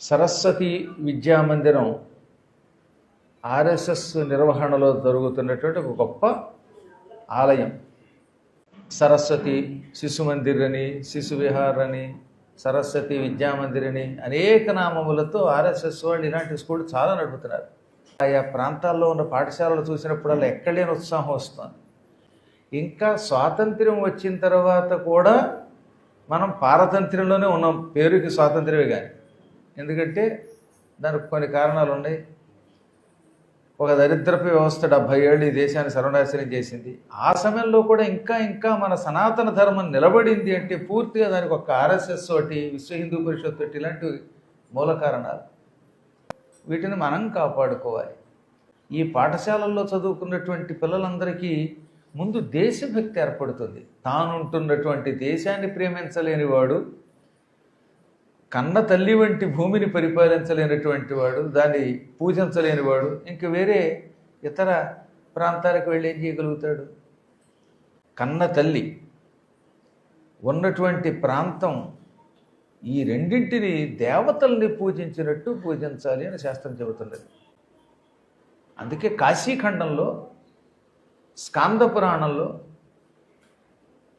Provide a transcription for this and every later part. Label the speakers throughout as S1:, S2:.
S1: Saraswati Vidyamandiram RSS నిర్వహణలో జరుగుతున్నటువంటి ఒక గొప్ప ఆలయం. సరస్వతి శిశు మందిర్ అని శిశు విహార్ అని సరస్వతి విద్యామందిర్ అని అనేక నామములతో ఆర్ఎస్ఎస్ వాళ్ళు ఇలాంటి స్కూల్ చాలా నడుపుతున్నారు. ఆయా ప్రాంతాల్లో ఉన్న పాఠశాలలు చూసినప్పుడల్లా ఎక్కడలేని ఉత్సాహం వస్తుంది. ఇంకా స్వాతంత్ర్యం వచ్చిన తర్వాత కూడా మనం పారతంత్రంలోనే ఉన్నాం. పేరుకి స్వాతంత్రమే కానీ. ఎందుకంటే దానికి కొన్ని కారణాలు ఉన్నాయి. ఒక దరిద్రపు వ్యవస్థ డెబ్భై ఏళ్ళు ఈ దేశాన్ని సర్వనాశనం చేసింది. ఆ సమయంలో కూడా ఇంకా ఇంకా మన సనాతన ధర్మం నిలబడింది అంటే పూర్తిగా దానికి ఒక ఆర్ఎస్ఎస్ తోటి విశ్వ హిందూ పరిషత్ తోటి ఇలాంటి మూల కారణాలు. వీటిని మనం కాపాడుకోవాలి. ఈ పాఠశాలల్లో చదువుకున్నటువంటి పిల్లలందరికీ ముందు దేశభక్తి ఏర్పడుతుంది. తానుంటున్నటువంటి దేశాన్ని ప్రేమించలేని వాడు కన్న తల్లి వంటి భూమిని పరిపాలించలేనటువంటి వాడు దాన్ని పూజించలేని వాడు ఇంక వేరే ఇతర ప్రాంతాలకు వెళ్ళి ఏం చేయగలుగుతాడు? కన్న తల్లి ఉన్నటువంటి ప్రాంతం ఈ రెండింటిని దేవతల్ని పూజించినట్టు పూజించాలి అని శాస్త్రం చెబుతున్నది. అందుకే కాశీఖండంలో స్కాంద పురాణంలో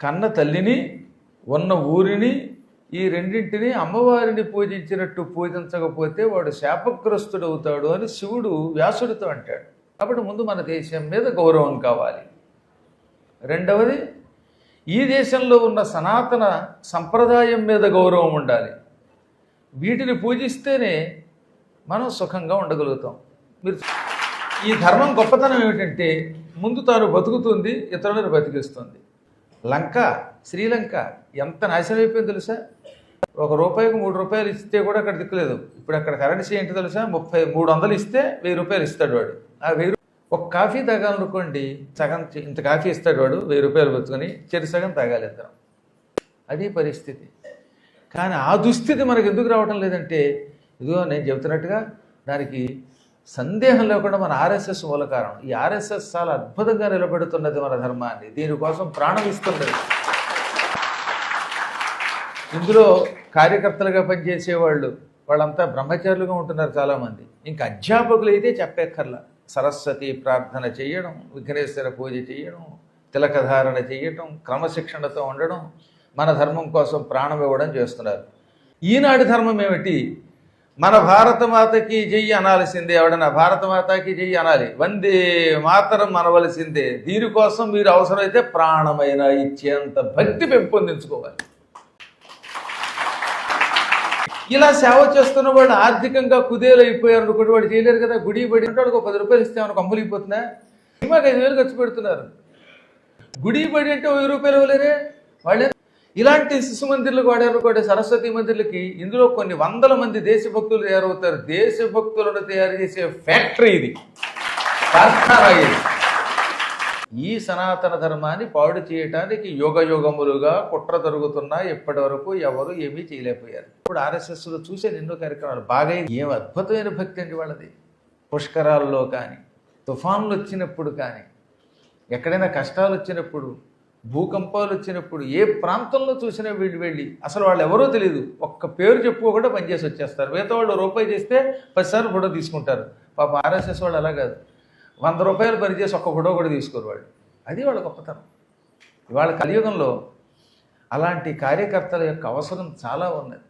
S1: కన్న తల్లిని ఉన్న ఊరిని ఈ రెండింటిని అమ్మవారిని పూజించినట్టు పూజించకపోతే వాడు శాపగ్రస్తుడు అవుతాడు అని శివుడు వ్యాసుడితో అంటాడు. కాబట్టి ముందు మన దేశం మీద గౌరవం కావాలి. రెండవది ఈ దేశంలో ఉన్న సనాతన సంప్రదాయం మీద గౌరవం ఉండాలి. వీటిని పూజిస్తేనే మనం సుఖంగా ఉండగలుగుతాం. మీరు ఈ ధర్మం గొప్పతనం ఏమిటంటే ముందు తాను బతుకుతుంది ఇతరులను బతికిస్తుంది. లంక శ్రీలంక ఎంత నాశనం అయిపోయింది తెలుసా? ఒక రూపాయికి మూడు రూపాయలు ఇస్తే కూడా అక్కడ దిక్కులేదు. ఇప్పుడు అక్కడ కరెన్సీ ఏంటి తెలుసా? ముప్పై మూడు వందలు ఇస్తే వెయ్యి రూపాయలు ఇస్తాడు వాడు. ఆ వెయ్యి ఒక కాఫీ తాగాలనుకోండి సగం ఇంత కాఫీ ఇస్తాడు వాడు వెయ్యి రూపాయలు పెట్టుకొని చెడు సగం తాగాలి ఇద్దరం. అది పరిస్థితి. కానీ ఆ దుస్థితి మనకు ఎందుకు రావటం లేదంటే ఇదిగో నేను చెబుతున్నట్టుగా దానికి సందేహం లేకుండా మన ఆర్ఎస్ఎస్ మూల కారణం. ఈ ఆర్ఎస్ఎస్ చాలా అద్భుతంగా నిలబెడుతున్నది మన ధర్మాన్ని. దీనికోసం ప్రాణం ఇస్తున్నది. ఇందులో కార్యకర్తలుగా పనిచేసే వాళ్ళు వాళ్ళంతా బ్రహ్మచారులుగా ఉంటున్నారు చాలామంది. ఇంకా అధ్యాపకులు అయితే చెప్పక్కర్లా. సరస్వతి ప్రార్థన చేయడం విఘ్నేశ్వర పూజ చేయడం తిలకధారణ చేయటం క్రమశిక్షణతో ఉండడం మన ధర్మం కోసం ప్రాణం ఇవ్వడం చేస్తున్నారు. ఈనాటి ధర్మం ఏమిటి? మన భారత మాతకి జయ్యి అనాల్సిందే. ఎవడన్నా భారత మాతకి జయ్యి అనాలి. వందే మాతరం అనవలసిందే దీనికోసం మీరు అవసరమైతే ప్రాణమైన ఇచ్చేంత భక్తి పెంపొందించుకోవాలి ఇలా సేవ చేస్తున్న వాళ్ళు ఆర్థికంగా కుదేలు అయిపోయారు అనుకోండి వాడు చేయలేరు కదా. గుడి పడి అంటే వాడికి ఒక పది రూపాయలు ఇస్తే మనకు అమ్ములిపోతుందా సినిమాకి ఐదు వేలు ఖర్చు పెడుతున్నారు. గుడి పడి అంటే వెయ్యి రూపాయలు ఇవ్వలేరే? వాళ్ళే ఇలాంటి శిశు మందిర్లు వాడారు కూడా సరస్వతి మందిర్లకి. ఇందులో కొన్ని వందల మంది దేశభక్తులు తయారవుతారు. దేశభక్తులను తయారు చేసే ఫ్యాక్టరీ ఇది. కార్ఖానా ఇది. ఈ సనాతన ధర్మాన్ని పాడు చేయటానికి యుగ యుగములుగా కుట్ర జరుగుతున్నా ఇప్పటి వరకు ఎవరు ఏమీ చేయలేకపోయారు. ఇప్పుడు ఆర్ఎస్ఎస్లో చూసే ఎన్నో కార్యక్రమాలు బాగా ఏం అద్భుతమైన భక్తి అండి వాళ్ళది. పుష్కరాల్లో కానీ తుఫాన్లు వచ్చినప్పుడు కానీ ఎక్కడైనా కష్టాలు వచ్చినప్పుడు భూకంపాలు వచ్చినప్పుడు ఏ ప్రాంతంలో చూసినా వీళ్ళు వెళ్ళి అసలు వాళ్ళు ఎవరో తెలియదు ఒక్క పేరు చెప్పుకోకుండా పనిచేసి వచ్చేస్తారు. మిగతా వాళ్ళు రూపాయి చేస్తే పదిసార్లు ఫోటో తీసుకుంటారు. పాప ఆర్ఎస్ఎస్ వాళ్ళు అలా కాదు. వంద రూపాయలు పనిచేసి ఒక్క ఫోటో కూడా తీసుకోరు వాళ్ళు. అది వాళ్ళ గొప్పతనం. ఇవాళ కలియుగంలో అలాంటి కార్యకర్తల యొక్క అవసరం చాలా ఉన్నది.